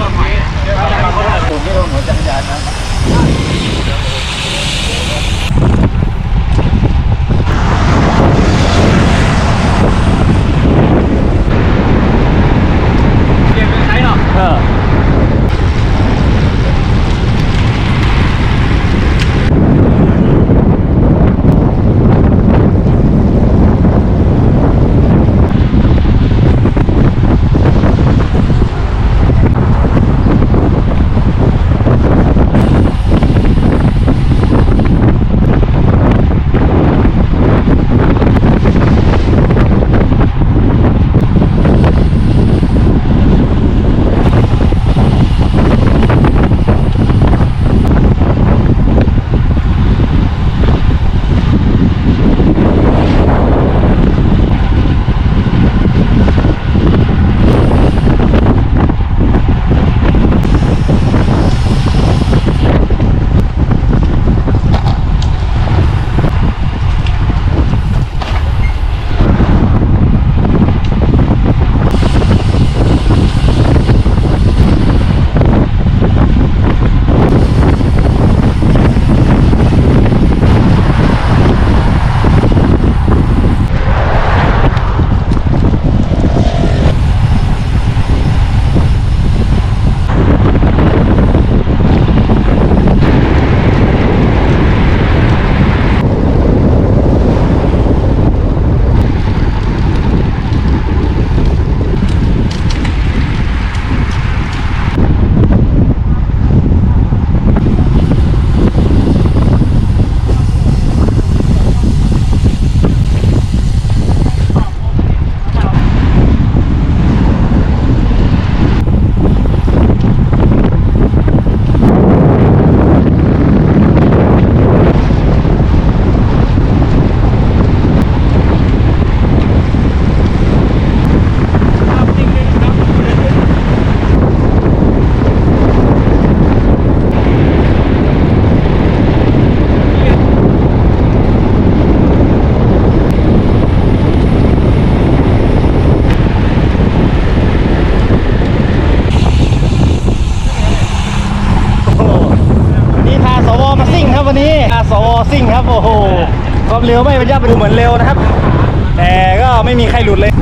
ผมไม่ลงหัวจักรยานนะ สวซิ่งครับ โอ้โห ความเร็วไม่บรรยับดูเหมือนเร็วนะครับ แต่ก็ไม่มีใครหลุดเลย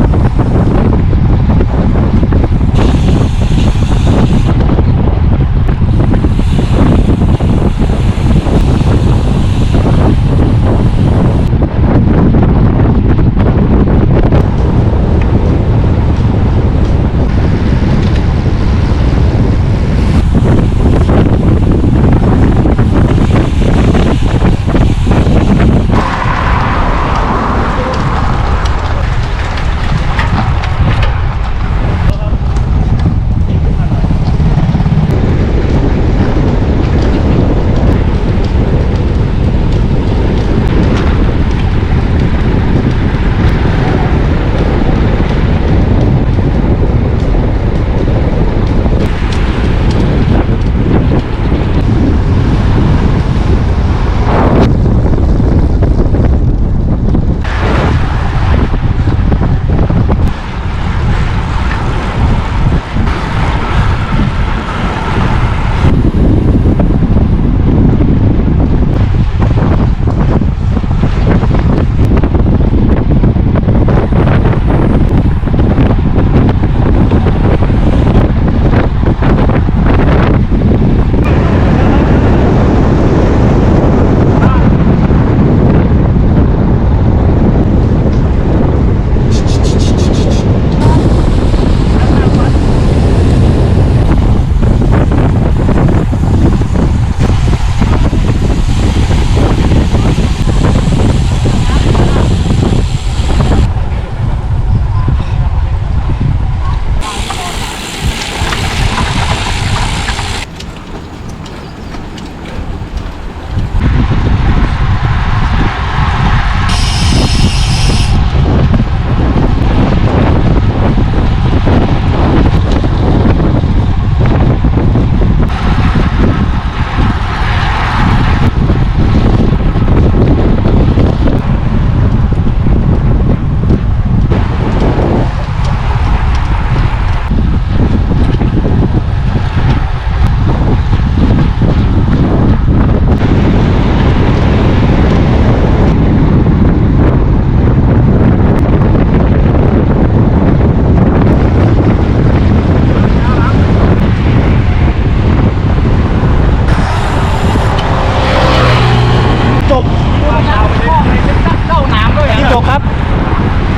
ชิปจบครับ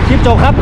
ชิปจบครับ